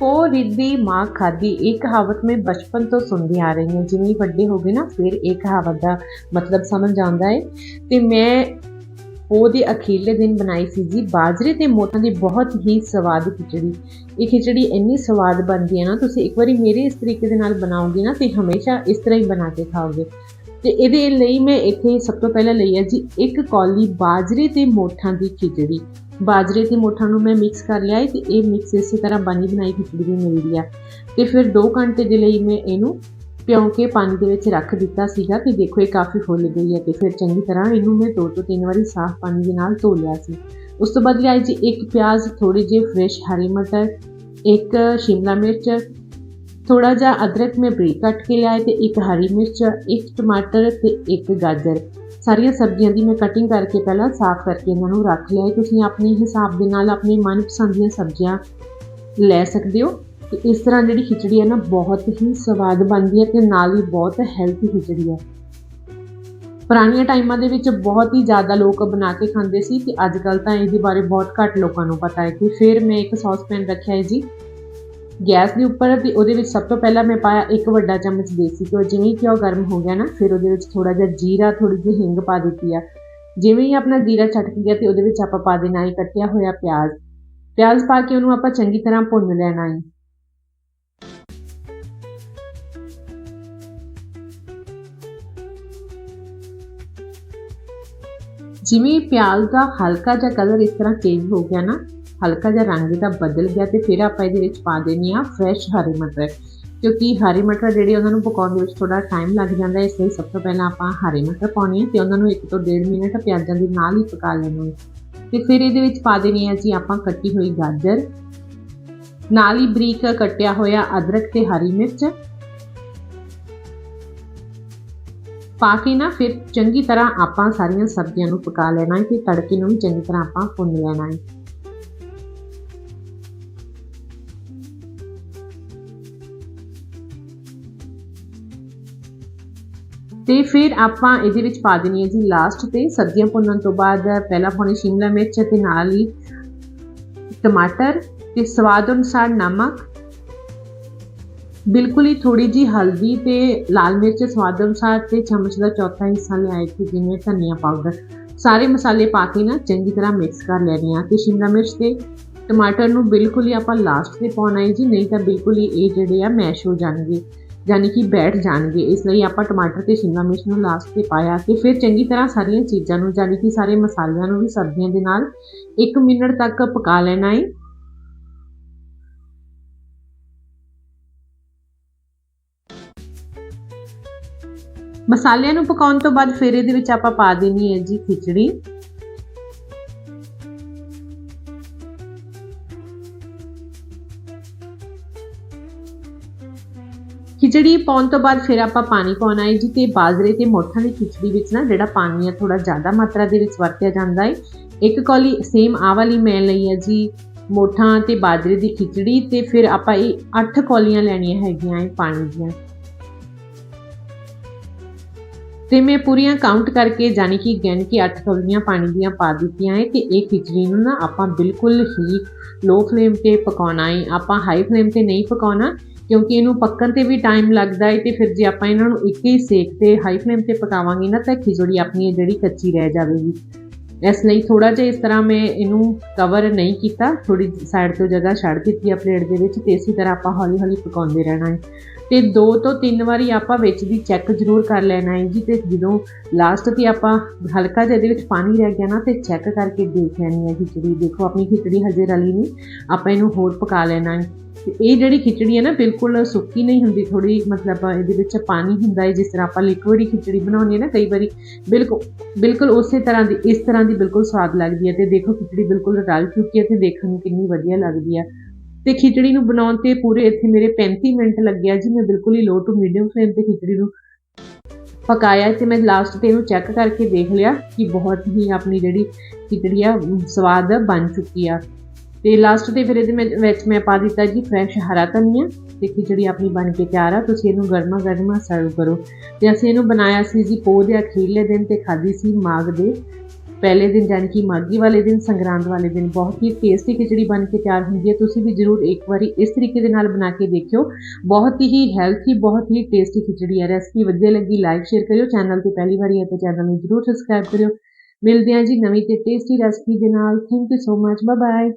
ਪੋ ਰਿੱਧੀ ਮਾਂ ਖਾਦੀ ਇਹ ਕਹਾਵਤ ਮੈਂ ਬਚਪਨ ਤੋਂ ਸੁਣਦੀ ਆ ਰਹੀ ਹਾਂ। ਜਿਵੇਂ ਹੀ ਵੱਡੇ ਹੋ ਗਏ ਨਾ, ਫਿਰ ਇਹ ਕਹਾਵਤ ਦਾ ਮਤਲਬ ਸਮਝ ਆਉਂਦਾ ਹੈ। ਤੇ ਮੈਂ ਪੋ ਦੇ ਅਖੀਰਲੇ ਦਿਨ ਬਣਾਈ ਸੀ ਜੀ, ਬਾਜਰੇ ਤੇ ਮੋਠਾਂ ਦੀ ਬਹੁਤ ਹੀ ਸਵਾਦ ਖਿਚੜੀ। ਇਹ ਖਿਚੜੀ ਇੰਨੀ ਸਵਾਦ ਬਣਦੀ ਹੈ ਨਾ, ਤੁਸੀਂ ਇੱਕ ਵਾਰੀ ਮੇਰੇ ਇਸ ਤਰੀਕੇ ਦੇ ਨਾਲ ਬਣਾਓਗੇ ਨਾ, ਤੇ ਹਮੇਸ਼ਾ ਇਸ ਤਰ੍ਹਾਂ ਹੀ ਬਣਾ ਕੇ ਖਾਓਗੇ। ਤੇ ਇਹਦੇ ਲਈ ਮੈਂ ਇੱਥੇ ਸਭ ਤੋਂ ਪਹਿਲਾਂ ਲਈ ਹੈ ਜੀ, ਇੱਕ ਕੌਲੀ ਬਾਜਰੇ ਤੇ ਮੋਠਾਂ ਦੀ ਖਿਚੜੀ। ਬਾਜਰੇ ਤੇ ਮੋਠਾਂ ਨੂੰ ਮੈਂ ਮਿਕਸ ਕਰ ਲਿਆ ਹੈ ਤੇ ਇਹ ਮਿਕਸ ਇਸੇ ਤਰ੍ਹਾਂ ਬਣੀ ਬਣਾਈ ਖਿਚੜੀ ਵੀ ਮਿਲਦੀ ਆ। ਤੇ ਫਿਰ 2 ਘੰਟੇ ਦੇ ਲਈ ਮੈਂ ਇਹਨੂੰ ਪਿਉਂ ਕੇ ਪਾਣੀ ਦੇ ਵਿੱਚ ਰੱਖ ਦਿੱਤਾ ਸੀਗਾ ਤੇ ਦੇਖੋ ਇਹ ਕਾਫੀ ਫੁੱਲ ਗਈ ਹੈ ਤੇ ਫਿਰ ਚੰਗੀ ਤਰ੍ਹਾਂ ਇਹਨੂੰ ਮੈਂ ਦੋ ਤੋਂ ਤਿੰਨ ਵਾਰੀ ਸਾਫ਼ ਪਾਣੀ ਦੇ ਨਾਲ ਧੋ ਲਿਆ ਸੀ। ਉਸ ਤੋਂ ਬਾਅਦ ਲਿਆਈ ਜੀ ਇੱਕ ਪਿਆਜ਼ ਥੋੜੀ ਜਿਹੇ ਫਰੈਸ਼ ਹਰੀ ਮਟਰ, ਇੱਕ ਸ਼ਿਮਲਾ ਮਿਰਚ ਥੋੜਾ ਜਿਹਾ ਅਦਰਕ ਮੈਂ ਬਰੀਕ ਕੱਟ ਕੇ ਲਿਆਏ ਤੇ ਇੱਕ ਹਰੀ ਮਿਰਚ, ਇੱਕ ਟਮਾਟਰ ਤੇ ਇੱਕ ਗਾਜਰ। ਸਾਰੀਆਂ ਸਬਜ਼ੀਆਂ ਦੀ ਮੈਂ ਕਟਿੰਗ ਕਰਕੇ ਪਹਿਲਾਂ ਸਾਫ਼ ਕਰਕੇ ਇਹਨਾਂ ਨੂੰ ਰੱਖ ਲਿਆ ਹੈ। ਤੁਸੀਂ ਆਪਣੇ ਹਿਸਾਬ ਦੇ ਨਾਲ ਆਪਣੀ ਮਨਪਸੰਦ ਦੀਆਂ ਸਬਜ਼ੀਆਂ ਲੈ ਸਕਦੇ ਹੋ। ਤੇ ਇਸ ਤਰ੍ਹਾਂ ਜਿਹੜੀ ਖਿਚੜੀ ਹੈ ਨਾ, ਬਹੁਤ ਹੀ ਸਵਾਦ ਬਣਦੀ ਹੈ ਤੇ ਨਾਲ ਹੀ ਬਹੁਤ ਹੈਲਥੀ ਖਿਚੜੀ ਹੈ। ਪੁਰਾਣੀਆਂ ਟਾਈਮਾਂ ਦੇ ਵਿੱਚ ਬਹੁਤ ਹੀ ਜ਼ਿਆਦਾ ਲੋਕ ਬਣਾ ਕੇ ਖਾਂਦੇ ਸੀ ਤੇ ਅੱਜ ਕੱਲ ਤਾਂ ਇਹਦੇ ਬਾਰੇ ਬਹੁਤ ਘੱਟ ਲੋਕਾਂ ਨੂੰ ਪਤਾ ਹੈ। ਕਿ ਫਿਰ ਮੈਂ ਇੱਕ ਸੌਸਪੈਨ ਰੱਖਿਆ ਹੈ ਜੀ। ਗੈਸ ਦੇ ਉੱਪਰ ਤੇ ਉਹਦੇ ਵਿੱਚ ਸਭ ਤੋਂ ਪਹਿਲਾਂ ਮੈਂ ਪਾਇਆ ਇੱਕ ਵੱਡਾ ਚਮਚ ਦੇਸੀ ਘਿਓ, ਜਿਵੇਂ ਕਿ ਉਹ ਗਰਮ ਹੋ ਗਿਆ ਨਾ, ਫਿਰ ਉਹਦੇ ਵਿੱਚ ਥੋੜਾ ਜਿਹਾ ਜੀਰਾ ਥੋੜੀ ਜਿਹੀ ਹਿੰਗ ਪਾ ਦਿੱਤੀ ਆ। ਜਿਵੇਂ ਹੀ ਆਪਣਾ ਜੀਰਾ ਛਟਕ ਗਿਆ ਤੇ ਉਹਦੇ ਵਿੱਚ ਆਪਾਂ ਪਾ ਦੇਣਾ ਹੈ ਕੱਟਿਆ ਹੋਇਆ ਪਿਆਜ਼। ਪਿਆਜ਼ ਪਾ ਕੇ ਉਹਨੂੰ ਆਪਾਂ ਚੰਗੀ ਤਰ੍ਹਾਂ ਭੁੰਨ ਲੈਣਾ ਹੈ। ਜਿਵੇਂ ਪਿਆਜ਼ ਦਾ ਹਲਕਾ ਜਿਹਾ ਕਲਰ ਇਸ ਤਰ੍ਹਾਂ ਚੇਂਜ ਹੋ ਗਿਆ ਨਾ ਹਲਕਾ ਜਿਹਾ ਰੰਗ ਦਾ ਬਦਲ ਗਿਆ ਤੇ ਫਿਰ ਆਪਾਂ ਇਹਦੇ ਵਿੱਚ ਪਾ ਦੇਣੀ ਆ ਫਰੈਸ਼ ਹਰੇ ਮਟਰ। ਕਿਉਂਕਿ ਹਰੀ ਮਟਰ ਜਿਹੜੇ ਉਹਨਾਂ ਨੂੰ ਪਕਾਉਣ ਦੇ ਵਿੱਚ ਥੋੜਾ ਟਾਈਮ ਲੱਗ ਜਾਂਦਾ ਇਸ ਲਈ ਸਭ ਤੋਂ ਪਹਿਲਾਂ ਆਪਾਂ ਹਰੇ ਮਟਰ ਪਾਉਣੀ ਹੈ ਤੇ ਉਹਨਾਂ ਨੂੰ 1 ਤੋਂ 1.5 ਮਿੰਟ ਪਿਆਜ਼ਾਂ ਦੇ ਨਾਲ ਹੀ ਪਕਾ ਲੈਣਾ ਤੇ ਫਿਰ ਇਹਦੇ ਵਿੱਚ ਪਾ ਦੇਣੀ ਹੈ ਜੀ ਆਪਾਂ ਕੱਟੀ ਹੋਈ ਗਾਜਰ। ਨਾਲ ਹੀ ਬਰੀਕ ਕੱਟਿਆ ਹੋਇਆ ਅਦਰਕ ਤੇ ਹਰੀ ਮਿਰਚ। ਪਾ ਕੇ ਨਾ ਫਿਰ ਚੰਗੀ ਤਰ੍ਹਾਂ ਆਪਾਂ ਸਾਰੀਆਂ ਸਬਜ਼ੀਆਂ ਨੂੰ ਪਕਾ ਲੈਣਾ ਹੈ ਤੇ ਤੜਕੇ ਨੂੰ ਵੀ ਚੰਗੀ ਤਰ੍ਹਾਂ ਆਪਾਂ ਭੁੰਨ ਲੈਣਾ ਹੈ। ਤੇ ਫਿਰ ਆਪਾਂ ਇਹਦੇ ਵਿੱਚ ਪਾ ਦੇਣੀ ਹੈ ਜੀ ਲਾਸਟ ਤੇ ਸਬਜ਼ੀਆਂ ਭੁੰਨਣ ਤੋਂ ਬਾਅਦ ਪਹਿਲਾਂ ਪਾਉਣੀ ਸ਼ਿਮਲਾ ਮਿਰਚ ਤੇ ਨਾਲ ਹੀ ਟਮਾਟਰ ਤੇ ਸਵਾਦ ਅਨੁਸਾਰ ਨਮਕ। ਬਿਲਕੁਲ ਹੀ ਥੋੜੀ ਜੀ ਹਲਦੀ ਤੇ ਲਾਲ ਮਿਰਚ ਸਵਾਦ ਅਨੁਸਾਰ ਤੇ ਚਮਚ ਦਾ ਚੌਥਾ ਹਿੱਸਾ ਲਿਆਏ ਕਿ ਜਿਵੇਂ ਧਨੀਆ ਪਾਊਡਰ ਸਾਰੇ ਮਸਾਲੇ ਪਾ ਕੇ ਨਾ ਚੰਗੀ ਤਰ੍ਹਾਂ ਮਿਕਸ ਕਰ ਲੈਣੇ ਆ ਤੇ ਸ਼ਿਮਲਾ ਮਿਰਚ ਤੇ ਟਮਾਟਰ ਨੂੰ ਬਿਲਕੁਲ ਹੀ ਆਪਾਂ ਲਾਸਟ ਤੇ ਪਾਉਣਾ ਹੈ ਜੀ, ਨਹੀਂ ਤਾਂ ਬਿਲਕੁਲ ਹੀ ਇਹ ਜਿਹੜੇ ਆ ਮੈਸ਼ ਹੋ ਜਾਣਗੇ। ਯਾਨੀ ਕਿ ਬੈਠ ਜਾਣਗੇ। ਇਸ ਲਈ ਆਪਾਂ ਟਮਾਟਰ ਤੇ ਸ਼ਿਮਲਾ ਮਿਰਚ ਨੂੰ ਲਾਸਟ ਤੇ ਪਾਇਆ ਤੇ ਫਿਰ ਚੰਗੀ ਤਰ੍ਹਾਂ ਸਾਰੀਆਂ ਚੀਜ਼ਾਂ ਨੂੰ, ਯਾਨੀ ਕਿ ਸਾਰੇ ਮਸਾਲਿਆਂ ਨੂੰ ਵੀ ਸਬਜ਼ੀਆਂ ਦੇ ਨਾਲ 1 ਮਿੰਟ ਤੱਕ ਪਕਾ ਲੈਣਾ ਹੈ ਮਸਾਲਿਆਂ ਨੂੰ ਪਕਾਉਣ ਤੋਂ ਬਾਅਦ ਫਿਰ ਇਹਦੇ ਵਿੱਚ ਆਪਾਂ ਪਾ ਦੇਣੀ ਹੈ ਜੀ ਖਿਚੜੀ। ਖਿਚੜੀ ਪਾਉਣ ਤੋਂ ਬਾਅਦ ਫਿਰ ਆਪਾਂ ਪਾਣੀ ਪਾਉਣਾ ਹੈ ਜੀ ਤੇ ਬਾਜਰੇ ਤੇ ਮੋਠਾਂ ਦੀ ਖਿਚੜੀ ਵਿੱਚ ਨਾ ਜਿਹੜਾ ਪਾਣੀ ਹੈ ਥੋੜਾ ਜ਼ਿਆਦਾ ਮਾਤਰਾ ਦੇ ਵਿੱਚ ਵਰਤਿਆ ਜਾਂਦਾ ਹੈ। ਇੱਕ ਕੌਲੀ ਸੇਮ ਆ ਵਾਲੀ ਮੈਂ ਲਈ ਹੈ ਜੀ, ਮੋਠਾਂ ਤੇ ਬਾਜਰੇ ਦੀ ਖਿਚੜੀ ਤੇ ਫਿਰ ਆਪਾਂ ਇਹ 8 ਕੌਲੀਆਂ ਲੈਣੀਆਂ ਹੈਗੀਆਂ ਇਹ ਪਾਣੀ ਦੀਆਂ। ਤੇ ਮੈਂ ਪੂਰੀਆਂ ਕਾਊਂਟ ਕਰਕੇ ਜਾਨੀ ਕਿ ਗਿਣ ਕੇ 8 ਕੌਲੀਆਂ ਪਾਣੀ ਦੀਆਂ ਪਾ ਦਿੱਤੀਆਂ ਹੈ ਤੇ ਇਹ ਖਿਚੜੀ ਨੂੰ ਨਾ ਆਪਾਂ ਬਿਲਕੁਲ ਹੀ ਲੋ ਫਲੇਮ ਤੇ ਪਕਾਉਣਾ ਹੈ। ਆਪਾਂ ਹਾਈ ਫਲੇਮ ਤੇ ਨਹੀਂ ਪਕਾਉਣਾ ਕਿਉਂਕਿ ਇਹਨੂੰ ਪੱਕਣ ਤੇ ਵੀ ਟਾਈਮ ਲੱਗਦਾ ਹੈ ਤੇ ਫਿਰ ਜੇ ਆਪਾਂ ਇਹਨਾਂ ਨੂੰ ਇੱਕ ਹੀ ਸੇਕ ਤੇ ਹਾਈ ਫਲੇਮ ਤੇ ਪਕਾਵਾਂਗੇ ਨਾ ਤਾਂ ਖਿਚੜੀ ਆਪਣੀ ਜਿਹੜੀ ਕੱਚੀ ਰਹਿ ਜਾਵੇਗੀ। ਇਸ ਲਈ ਥੋੜਾ ਜਿਹਾ ਇਸ ਤਰ੍ਹਾਂ ਮੈਂ ਇਹਨੂੰ ਕਵਰ ਨਹੀਂ ਕੀਤਾ ਥੋੜੀ ਸਾਈਡ ਤੋਂ ਜਗ੍ਹਾ ਛੱਡ ਦਿੱਤੀ ਆ ਪਲੇਟ ਦੇ ਵਿੱਚ ਤੇ ਇਸੇ ਤਰ੍ਹਾਂ ਆਪਾਂ ਹੌਲੀ ਹੌਲੀ ਪਕਾਉਂਦੇ ਰਹਿਣਾ ਹੈ ਤੇ ਦੋ ਤੋਂ ਤਿੰਨ ਵਾਰੀ ਆਪਾਂ ਵਿੱਚ ਦੀ ਚੈੱਕ ਜ਼ਰੂਰ ਕਰ ਲੈਣਾ ਹੈ ਜੀ, ਤੇ ਜਦੋਂ ਲਾਸਟ ਤੇ ਆਪਾਂ ਹਲਕਾ ਜਿਹਾ ਇਹਦੇ ਵਿੱਚ ਪਾਣੀ ਰਹਿ ਗਿਆ ਨਾ, ਤੇ ਚੈੱਕ ਕਰਕੇ ਦੇਖ ਲੈਣੀ ਹੈ ਖਿਚੜੀ। ਦੇਖੋ, ਆਪਣੀ ਖਿਚੜੀ ਹਜੇ ਰਲੀ ਨਹੀਂ, ਆਪਾਂ ਇਹਨੂੰ ਹੋਰ ਪਕਾ ਲੈਣਾ ਹੈ। ਤੇ ਇਹ ਜਿਹੜੀ ਖਿਚੜੀ ਹੈ ਨਾ, ਬਿਲਕੁਲ ਸੁੱਕੀ ਨਹੀਂ ਹੁੰਦੀ ਥੋੜੀ ਮਤਲਬ ਇਹਦੇ ਵਿੱਚ ਪਾਣੀ ਹੁੰਦਾ ਹੈ, ਜਿਸ ਤਰ੍ਹਾਂ ਆਪਾਂ ਲਿਕਵਿਡ ਖਿਚੜੀ ਬਣਾਉਂਦੇ ਹਾਂ ਨਾ, ਕਈ ਵਾਰੀ ਬਿਲਕੁਲ ਬਿਲਕੁਲ ਉਸੇ ਤਰ੍ਹਾਂ ਦੀ, ਇਸ ਤਰ੍ਹਾਂ ਦੀ ਬਿਲਕੁਲ ਸਵਾਦ ਲੱਗਦੀ ਹੈ। ਤੇ ਦੇਖੋ, ਖਿਚੜੀ ਬਿਲਕੁਲ ਰਲ ਚੁੱਕੀ ਹੈ, ਤੇ ਦੇਖਣ ਨੂੰ ਕਿੰਨੀ ਵਧੀਆ ਲੱਗਦੀ ਹੈ। ਤੇ ਖਿਚੜੀ ਨੂੰ ਬਣਾਉਣ ਤੇ ਪੂਰੇ ਇੱਥੇ ਮੇਰੇ 35 ਮਿੰਟ ਲੱਗਿਆ ਜੀ, ਮੈਂ ਬਿਲਕੁਲ ਹੀ ਲੋ ਟੂ ਮੀਡੀਅਮ ਫਲੇਮ ਤੇ ਖਿਚੜੀ ਨੂੰ ਪਕਾਇਆ ਤੇ ਮੈਂ ਲਾਸਟ ਤੇ ਇਹਨੂੰ ਚੈੱਕ ਕਰਕੇ ਦੇਖ ਲਿਆ ਕਿ ਬਹੁਤ ਹੀ ਆਪਣੀ ਜਿਹੜੀ ਖਿਚੜੀ ਆ ਸਵਾਦ ਬਣ ਚੁੱਕੀ ਆ। ਤੇ ਲਾਸਟ ਤੇ ਫਿਰ ਇਹਦੇ ਵਿੱਚ ਮੈਂ ਪਾ ਦਿੱਤਾ ਜੀ ਫਰੈਸ਼ ਹਰਾ ਧਨੀਆ ਤੇ ਖਿਚੜੀ ਆਪਣੀ ਬਣ ਕੇ ਤਿਆਰ ਆ, ਤੁਸੀਂ ਇਹਨੂੰ ਗਰਮਾ ਗਰਮਾ ਸਰਵ ਕਰੋ। ਤੇ ਅਸੀਂ ਇਹਨੂੰ ਬਣਾਇਆ ਸੀ ਜੀ ਪੋਹ ਦੇ ਅਖੀਰਲੇ ਦਿਨ ਤੇ ਖਾਧੀ ਸੀ ਮਾਗ ਦੇ। ਪਹਿਲੇ ਦਿਨ ਯਾਨੀ ਕਿ ਮਾਘੀ ਵਾਲੇ ਦਿਨ, ਸੰਗਰਾਂਦ ਵਾਲੇ ਦਿਨ ਬਹੁਤ ਹੀ ਟੇਸਟੀ ਖਿਚੜੀ ਬਣ ਕੇ ਤਿਆਰ ਹੁੰਦੀ ਹੈ। ਤੁਸੀਂ ਵੀ ਜ਼ਰੂਰ ਇੱਕ ਵਾਰੀ ਇਸ ਤਰੀਕੇ ਦੇ ਨਾਲ ਬਣਾ ਕੇ ਦੇਖਿਓ। ਬਹੁਤ ਹੀ ਹੈਲਥੀ ਬਹੁਤ ਹੀ ਟੇਸਟੀ ਖਿਚੜੀ ਹੈ। ਰੈਸਪੀ ਵਧੀਆ ਲੱਗੀ ਲਾਈਕ ਸ਼ੇਅਰ ਕਰਿਓ। ਚੈਨਲ ਤੇ ਪਹਿਲੀ ਵਾਰੀ ਹੈ ਤਾਂ ਚੈਨਲ ਨੂੰ ਜ਼ਰੂਰ ਸਬਸਕ੍ਰਾਈਬ ਕਰਿਓ। ਮਿਲਦੇ ਹਾਂ ਜੀ ਨਵੀਂ ਤੇ ਟੇਸਟੀ ਰੈਸਪੀ ਦੇ ਨਾਲ। Thank you so much bye bye